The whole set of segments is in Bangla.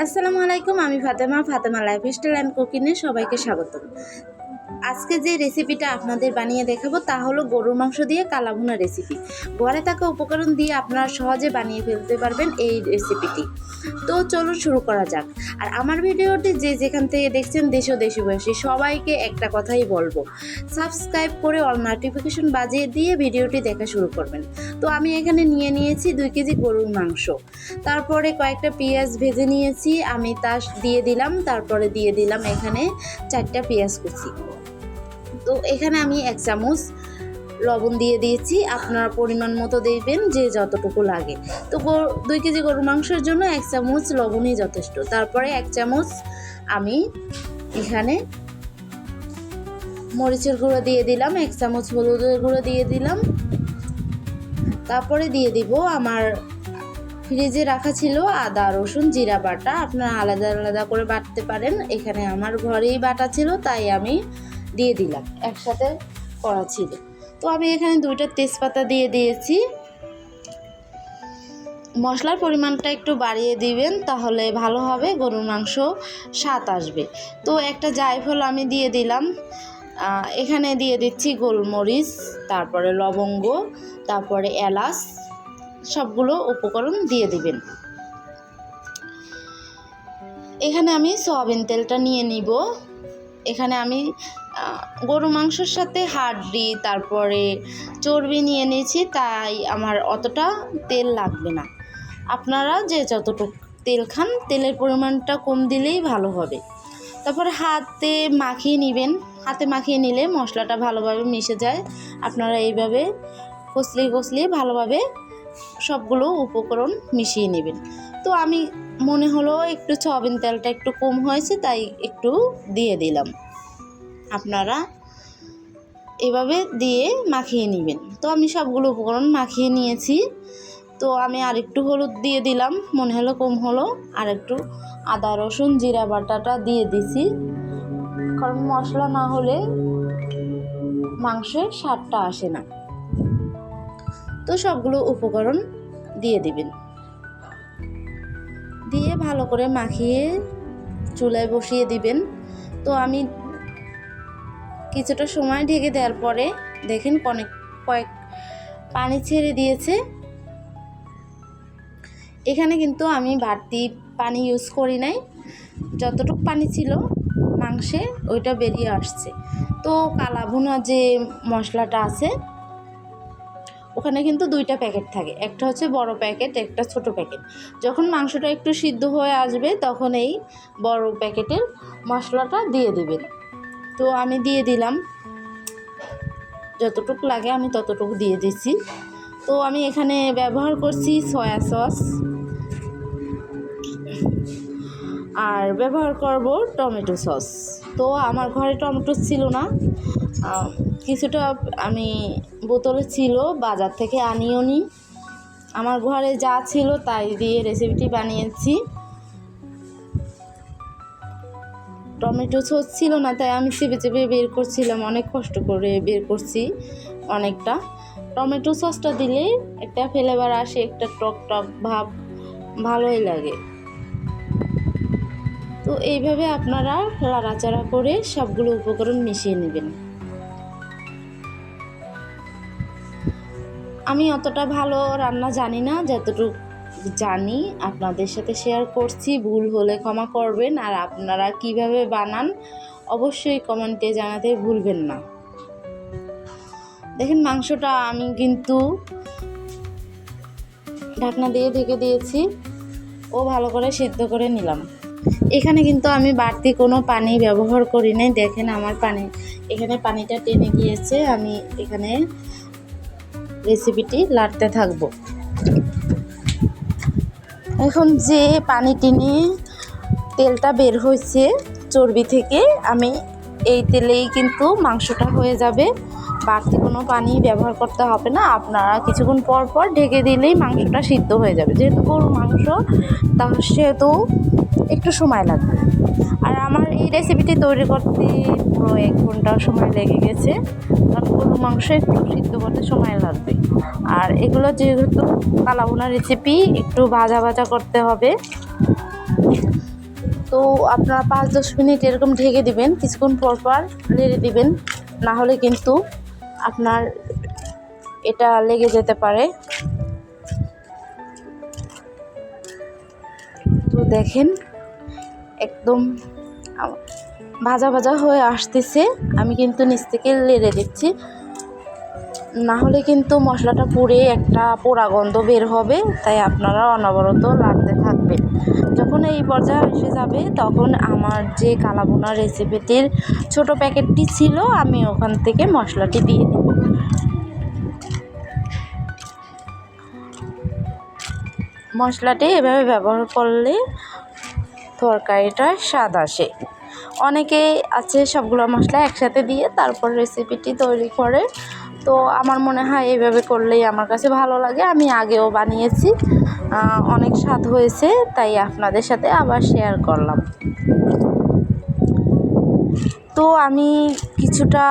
আসসালামু আলাইকুম, আমি Fatema Fatema lifestyle and কুকিংয়ে সবাইকে স্বাগত আজকে যে রেসিপিটা আপনাদের বানিয়ে দেখাবো, তা হলো গরুর মাংস দিয়ে কালাভুনা রেসিপি ঘরে থাকা উপকরণ দিয়ে আপনারা সহজে বানিয়ে ফেলতে পারবেন এই রেসিপিটি তো চলুন শুরু করা যাক। আর আমার ভিডিওটি যে যেখান থেকে দেখছেন দেশ ও দেশবাসী সবাইকে একটা কথাই বলব। সাবস্ক্রাইব করে অল নোটিফিকেশন বাজিয়ে দিয়ে ভিডিওটি দেখা শুরু করবেন। তো আমি এখানে নিয়ে নিয়েছি দুই কেজি গরুর মাংস। তারপরে কয়েকটা পেঁয়াজ ভেজে নিয়েছি, আমি তা দিয়ে দিলাম, তারপরে দিয়ে দিলাম এখানে চারটা পেঁয়াজ কুচি। তো এখানে আমি এক চামচ লবণ দিয়ে দিয়েছি, আপনারা পরিমাণ মতো দেখবেন যে যতটুকু লাগে। তো দুই কেজি গরুর মাংসের জন্য এক চামচ লবণই যথেষ্ট। তারপরে এক চামচ আমি এখানে মরিচের গুঁড়ো দিয়ে দিলাম, এক চামচ হলুদের গুঁড়ো দিয়ে দিলাম। তারপরে দিয়ে দিব আমার ফ্রিজে রাখা ছিল আদা, রসুন, জিরা বাটা। আপনারা আলাদা আলাদা করে বাটতে পারেন, এখানে আমার ঘরেই বাটা ছিল, তাই আমি দিয়ে দিলাম, একসাথে করা ছিল। তো আমি এখানে দুইটা তেজপাতা দিয়ে দিয়েছি। মশলার পরিমাণটা একটু বাড়িয়ে দিবেন, তাহলে ভালো হবে, গরুর মাংস স্বাদ আসবে। তো একটা জায়ফল আমি দিয়ে দিলাম। এখানে দিয়ে দিচ্ছি গোলমরিচ, তারপরে লবঙ্গ, তারপরে এলাচ, সবগুলো উপকরণ দিয়ে দিবেন। এখানে আমি সয়াবিন তেলটা নিয়ে নিব। এখানে আমি গরু মাংসের সাথে হাড্ডি, তারপরে চর্বি নিয়ে নিয়েছি, তাই আমার অতটা তেল লাগবে না। আপনারা যে যতটুকু তেল খান, তেলের পরিমাণটা কম দিলেই ভালো হবে। তারপরে হাতে মাখিয়ে নেবেন। হাতে মাখিয়ে নিলে মশলাটা ভালোভাবে মিশে যায়। আপনারা এইভাবে কষলিয়ে কষলিয়ে ভালোভাবে সবগুলো উপকরণ মিশিয়ে নেবেন। তো আমি মনে হলো একটু সয়াবিন তেলটা একটু কম হয়েছে, তাই একটু দিয়ে দিলাম। আপনারা এভাবে দিয়ে মাখিয়ে নেবেন। তো আমি সবগুলো উপকরণ মাখিয়ে নিয়েছি। তো আমি আরেকটু হলুদ দিয়ে দিলাম, মনে হলো কম হলো। আর একটু আদা, রসুন, জিরা বাটাটা দিয়ে দিছি। কারণ মশলা না হলে মাংসের স্বাদটা আসে না। তো সবগুলো উপকরণ দিয়ে দিবেন। দিয়ে ভালো করে মাখিয়ে চুলায় বসিয়ে দিবেন। তো আমি কিছুটা সময় ঢেকে দেওয়ার পরে দেখেন কনেক কয়েক পানি ছেড়ে দিয়েছে। এখানে কিন্তু আমি বাড়তি পানি ইউজ করি নাই। যতটুকু পানি ছিল মাংসে ওইটা বেরিয়ে আসছে। তো কালাভুনা যে মশলাটা আছে, ওখানে কিন্তু দুইটা প্যাকেট থাকে। একটা হচ্ছে বড় প্যাকেট, একটা ছোট প্যাকেট। যখন মাংসটা একটু সিদ্ধ হয়ে আসবে, তখন এই বড় প্যাকেটের মশলাটা দিয়ে দেবেন। তো আমি দিয়ে দিলাম। যতটুকু লাগে আমি ততটুকু দিয়ে দিচ্ছি তো আমি এখানে ব্যবহার করছি সয়া সস। আর ব্যবহার করব টমেটো সস। তো আমার ঘরে টমেটো ছিল না। কিছুটা আমি বোতলে ছিল, বাজার থেকে আনিও নি আমার ঘরে যা ছিল তাই দিয়ে রেসিপিটি বানিয়েছি। টমেটো সস ছিল না, তাই আমি চেপে চেপে বের করছিলাম। অনেক কষ্ট করে বের করছি অনেকটা। টমেটো সসটা দিলে একটা ফ্লেভার আসে, একটা টক টক ভাব ভালোই লাগে। তো এইভাবে আপনারা লাড়াচাড়া করে সবগুলো উপকরণ মিশিয়ে নেবেন। আমি অতটা ভালো রান্না জানি না, যতটুকু জানি, আপনাদের সাথে শেয়ার করছি, ভুল হলে ক্ষমা করবেন, আর আপনারা কীভাবে বানান, অবশ্যই কমেন্টে জানাতে ভুলবেন না। দেখেন মাংসটা আমি কিন্তু ঢাকনা দিয়ে ঢেকে দিয়েছি, ও ভালো করে সিদ্ধ করে নিলাম। এখানে কিন্তু আমি বাড়তি কোনো পানি ব্যবহার করি নাই, দেখেন আমার পানি, এখানে পানিটা টেনে গিয়েছে, আমি এখানে রেসিপিটি লাড়তে থাকব। এখন যে পানি টেনে তেলটা বের হয়েছে চর্বি থেকে, আমি এই তেলেই কিন্তু মাংসটা হয়ে যাবে। বাড়তি কোনো পানি ব্যবহার করতে হবে না। আপনারা কিছুক্ষণ পর পর ঢেকে দিলেই মাংসটা সিদ্ধ হয়ে যাবে। যেহেতু গরুর মাংস তা সেহেতু একটু সময় লাগবে। আর আমার এই রেসিপিটি তৈরি করতে পুরো এক ঘণ্টা সময় লেগে গেছে। কারণ গরুর মাংস একটু সিদ্ধ করতে সময় লাগবে। আর এগুলো যেহেতু কালাবোনা রেসিপি একটু ভাজা ভাজা করতে হবে। তো আপনারা পাঁচ দশ মিনিট এরকম ঢেকে দিবেন, কিছুক্ষণ পর পর নেড়ে দিবেন। না হলে কিন্তু আপনার এটা লেগে যেতে পারে। তো দেখেন একদম ভাজা ভাজা হয়ে আসতেছে। আমি কিন্তু নিচ থেকে লেড়ে দিচ্ছি। না হলে কিন্তু মশলাটা পুড়ে একটা পোড়া গন্ধ বের হবে, তাই আপনারা অনবরত লাড়তে থাকবেন। যখন এই পর্যায়ে এসে যাবে, তখন আমার যে কালাবোনা রেসিপিটির ছোট প্যাকেটটি ছিল, আমি ওখান থেকে মশলাটি দিয়ে দেব মশলাটি এভাবে ব্যবহার করলে তরকারিটা স্বাদ আসে। অনেকে আছে সবগুলো মশলা একসাথে দিয়ে তারপর রেসিপিটি তৈরি করে। তো আমার মনে হয় এইভাবে করলেই আমার কাছে ভালো লাগে। আমি আগেও বানিয়েছি অনেক স্বাদ হয়েছে, তাই আপনাদের সাথে আবার শেয়ার করলাম। তো আমি কিছুটা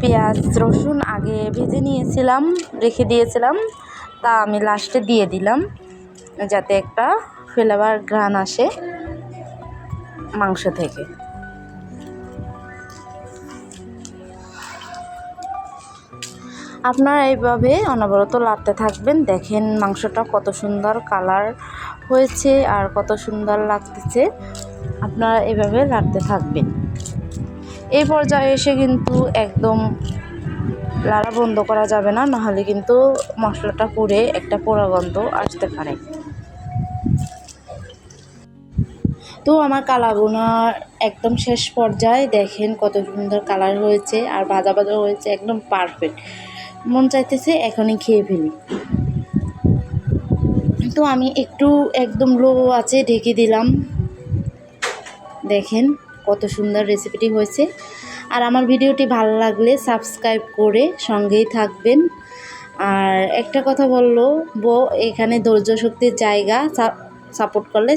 পেঁয়াজ, রসুন আগে ভেজে নিয়েছিলাম, রেখে দিয়েছিলাম। তা আমি লাস্টে দিয়ে দিলাম, যাতে একটা ফ্লেভার ঘ্রাণ আসে। মাংস থেকে। আপনারা এইভাবে অনবরত লাড়তে থাকবেন। দেখেন মাংসটা কত সুন্দর কালার হয়েছে আর কত সুন্দর লাগতেছে। আপনারা এভাবে লাড়তে থাকবেন। এই পর্যায়ে এসে কিন্তু একদম লাড়া বন্ধ করা যাবে না, নাহলে কিন্তু মশলাটা পুড়ে একটা পোড়া গন্ধ আসতে পারে। তো আমার কালাবোনার একদম শেষ পর্যায়ে দেখেন কত সুন্দর কালার হয়েছে আর ভাজা ভাজা হয়েছে, একদম পারফেক্ট মন চাইতেছে এখনই খেয়ে ফেলি। তো আমি একটু একদম লো আছে ঢেকে দিলাম। দেখেন কত সুন্দর রেসিপিটি হয়েছে। আর আমার ভিডিওটি ভালো লাগলে সাবস্ক্রাইব করে সঙ্গেই থাকবেন। আর একটা কথা বলল বো এখানে ধৈর্য শক্তির জায়গা সাপোর্ট করলে